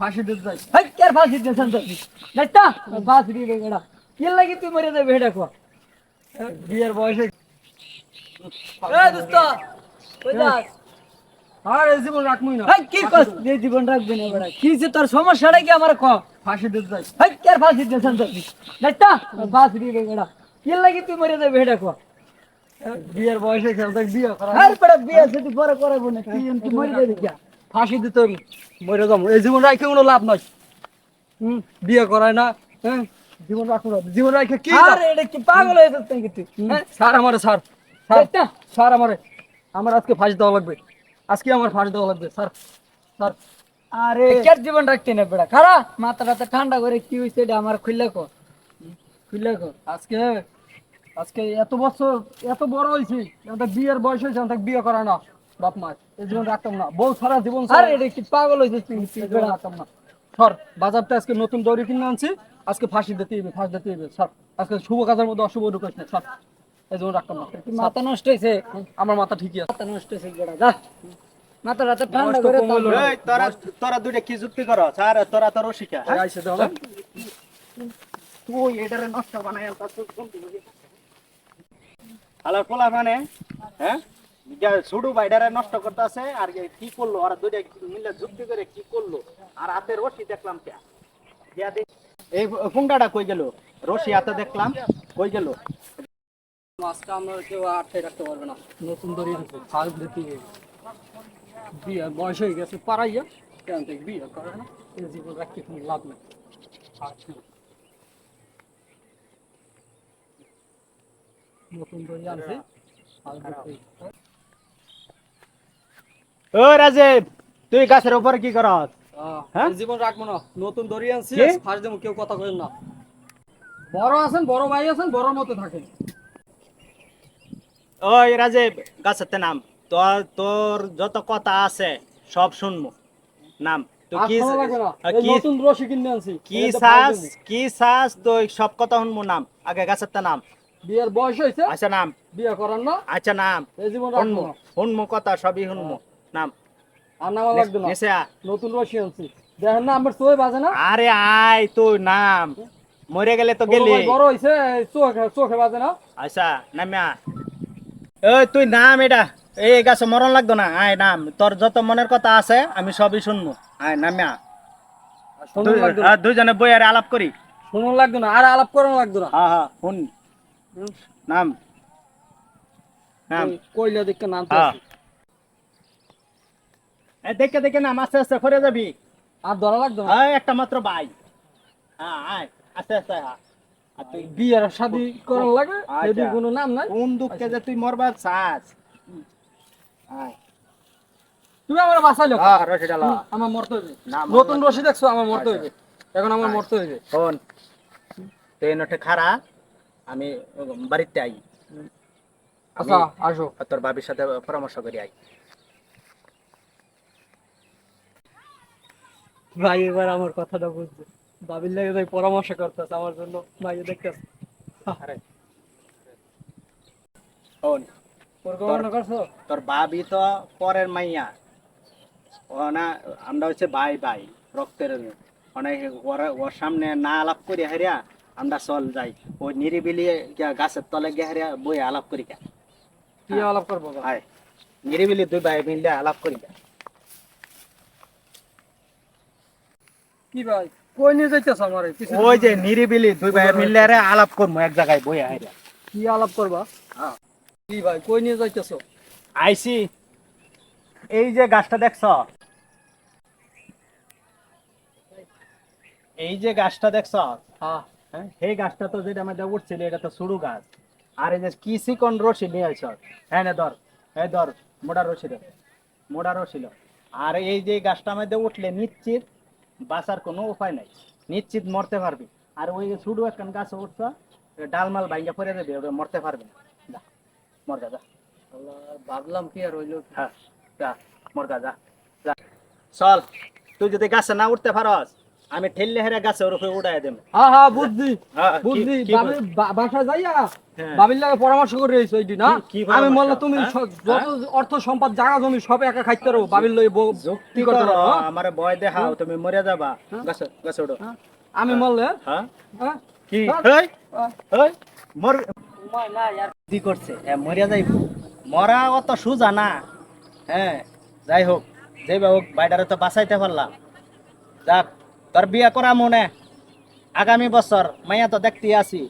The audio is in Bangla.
ফাঁসি দিতে যাই হেই কে ফাঁসি দিয়েছেন তো দেখতা ফাঁসি দিবে বেড়া কি লাগি তুই মরে যাবে এটা কো বিয়ের বয়সে এ দোস্ত কই যাস আর এই জীবন রাখমুই না হেই কি কস দিয়ে জীবন রাখবি না বেড়া কি যে তোর সমস্যাটা কি আমার ক ফাঁসি দিতে যাই হেই কে ফাঁসি দিয়েছেন তো দেখতা ফাঁসি দিবে বেড়া কি লাগি তুই মরে যাবে এটা কো বিয়ের বয়সে খেলতে বিয়ে করা আর বেড়া বিয়ে যদি পরে করাবো না তুই তুই মরে যাবি কি ফাঁসি দিতে মরে যাব। এই জীবন রাখে কোনো লাভ নাই। হুম বিয়ে করায় না হ্যাঁ? জীবন রাখো না। জীবন রাখে কি আর এটা কি পাগল হয়ে যাচ্ছে নাকি? হ্যাঁ? স্যার আমারে স্যার। স্যার আমারে। আমার আজকে ফাঁসি দেওয়া লাগবে। আজকে আমার ফাঁসি দেওয়া লাগবে স্যার। স্যার। আরে কের জীবন রাখতে না বেড়া খারা মাথা টাথা ঠান্ডা করে কি হইছে এটা আমার খুললে কো খুললে কো আজকে আজকে এত বছর এত বড় হয়েছি বিয়ের বয়স হয়েছে বিয়ে করা না। বাপ মা এই জীবন রাখতাম না। বউ সারা জীবন আরে এটা কি পাগল হইছে তুই রাখতাম না। সর বাজারটা আজকে নতুন দড়ি কিনে আনছি। আজকে ফাঁসি দিতে হবে ফাঁসি দিতে হবে সর আজকে শুভ কাজের মধ্যে অশুভ ঢুকাইছে না সর এই জীবন রাখতাম না। মাথা নষ্ট হইছে? আমার মাথা ঠিকই আছে। মাথা নষ্ট হইছে বেড়া যা। মাথা ঠান্ডা করে তোরা তোরা দুইটা কি যুক্তি কর? স্যার তোরা তোর শিখা এই দাও তুই এটারে নষ্ট বানাই আলার পোলা মানে হ্যাঁ? যা বাইডারে নষ্ট করতেছে, আর কি করল? আর দুইটা মিলে যুক্তি করে কি করল? আর হাতে রশি দেখলাম কে? এই ফুংটাটা কই গেল? রশি হাতে দেখলাম, কই গেল? মাছটা আমরা কেউ আটকে রাখতে পারবে না। নতুন দড়ি ফাল দিতে বিয়ে বয়স হয়ে গেছে পারাইয়া কেন থেকে বিয়ে করে না? জীবন রাখতে কোনো লাভ নেই। নতুন দড়ি আনছে দিতে হবে। ও রাজীব তুই গাছের উপরে কি করস? হ্যাঁ? জীবন রাখব না নতুন দড়ি আনছি? ফার্স্ট দেবো কেউ কথা না। বড় আছেন বড় ভাই আছেন বড় মতো থাকেন। ওই রাজীব গাছের নাম। তোর তোর যত কথা আছে সব শুনব। নাম। আর কি কি নতুন রশি কিনে আনছি সব কথা শুনব নাম। আগে গাছের নাম। বিয়ের বয়স হয়েছে? আচ্ছা নাম। বিয়ে করার না? আচ্ছা নাম। জীবন শুনব কথা সবই শুনব। নাম। আর নামা লাগবে না নিচে নতুন রশি আনছি। দেখেন না আমার চোখে বাজে না? আরে আয় তুই নাম। মরে গেলে তো গেলি। বড় হইছে চোখে চোখে বাজে না? আচ্ছা নামিয়া। ওই তুই নাম এটা। এই গাছে মরণ লাগতো না। আয় নাম। তোর যত মনের কথা আছে আমি সবই শুনব। আয় নামিয়া। শুনুন লাগতো না। আর দুইজনে আলাপ করি। শুনুন লাগতো না। আর আলাপ করানো লাগতো না। হ্যাঁ হ্যাঁ শুন। নাম। নাম। কইলা দেখে নাম তো হ্যাঁ। এই দেখে দেখে নাম আস্তে আস্তে করে যাবি। আর ধরা লাগতো হ্যাঁ একটা মাত্র ভাই। হ্যাঁ আয় আস্তে আস্তে। আর তুই বিয়ের শাদি করানো লাগে আচ্ছা। যদি কোনো নাম নাই। কোন দুঃখে যে তুই মরবার চাস? আয়। তুমি আমার বাঁচাইলো হ্যাঁ আমার মরতে হইবে। নতুন রশি দেখছ আমার মরতে আচ্ছা। হইবে। এখন আমার মরতে হইবে। শোন তুই নটে খারা আমি বাড়িতে আই। আচ্ছা আসো। তোর বাবির সাথে পরামর্শ করি আই ভাই এবার আমার কথাটা বুঝছে। বাবির লাগে তাই পরামর্শ করতেছে আমার জন্য। ভাই দেখতেছে। আরে। শোন পরিকল্পনা করছ? তোর বাবি তো পরের মাইয়া। ও না আমরা হচ্ছে ভাই ভাই রক্তের অনেক ওরা ওর সামনে না আলাপ করি হারিয়া আমরা চল যাই। ওই নিরিবিলি গিয়া গাছের তলে গিয়ে হারিয়া বই আলাপ করি কি আলাপ করব ভাই? নিরিবিলি দুই ভাই মিলে আলাপ করি কা ভাই? কই নিয়ে যাইতেছ আমার? ওই যে নিরিবিলি দুই ভাই মিলে আরে আলাপ করব এক জায়গায় বই হারিয়া কি আলাপ করবা? হ্যাঁ। কি ভাই কই নিয়ে যাইতেছ? আইসি এই যে গাছটা দেখছ? এই যে গাছটা দেখছ? হ্যাঁ। হ্যাঁ এই গাছটা তো যেটা আমাদের উঠছিল এটা তো সরু গাছ। আর এই যে কি চিকন রশি নিয়ে আইছ? হ্যাঁ নে ধর এই ধর মোটা রশি মোটা রশি আর এই যে গাছটা আমাদের উঠলে নিশ্চিত বাঁচার কোনো উপায় নাই। নিশ্চিত মরতে পারবি। আর ওই যে ছোট একখান গাছ উঠছ ডালমাল ভাঙ্গা পরে দেবে ওটা মরতে পারবে না। যা মর যা ভাবলাম কি আর হইল। হ্যাঁ যা মর যা যা যা। চল তুই যদি গাছে না উঠতে পারস আমি ঠেললে হেরে গাছের উপরে উড়াই দেব। হ্যাঁ হ্যাঁ বুঝছি হ্যাঁ, বুঝছি কি বাবির যাইয়া হ্যাঁ। বাবির লাগে পরামর্শ করে রয়েছে ওইটি না? আমি বললাম তুমি হ্যাঁ? যত অর্থ সম্পদ জায়গা জমি সব একা খাইতে পারো বাবির লই যুক্তি করো আমার ভয় দেখাও তুমি মরে যাবা। গাছে গাছে উঠো আমি বললে হ্যাঁ? হ্যাঁ? কি? হ্যাঁ। এই এই মর কি করছে? এ মরিয়া যাইব। মরা অত সুজা না। হ্যাঁ? যাই হোক যাইবা হোক বাইডারে তো বাঁচাইতে পারলাম। যাক। তোর বিয়ে করা মনে? আগামী বছর মাইয়া তো দেখতে আসি।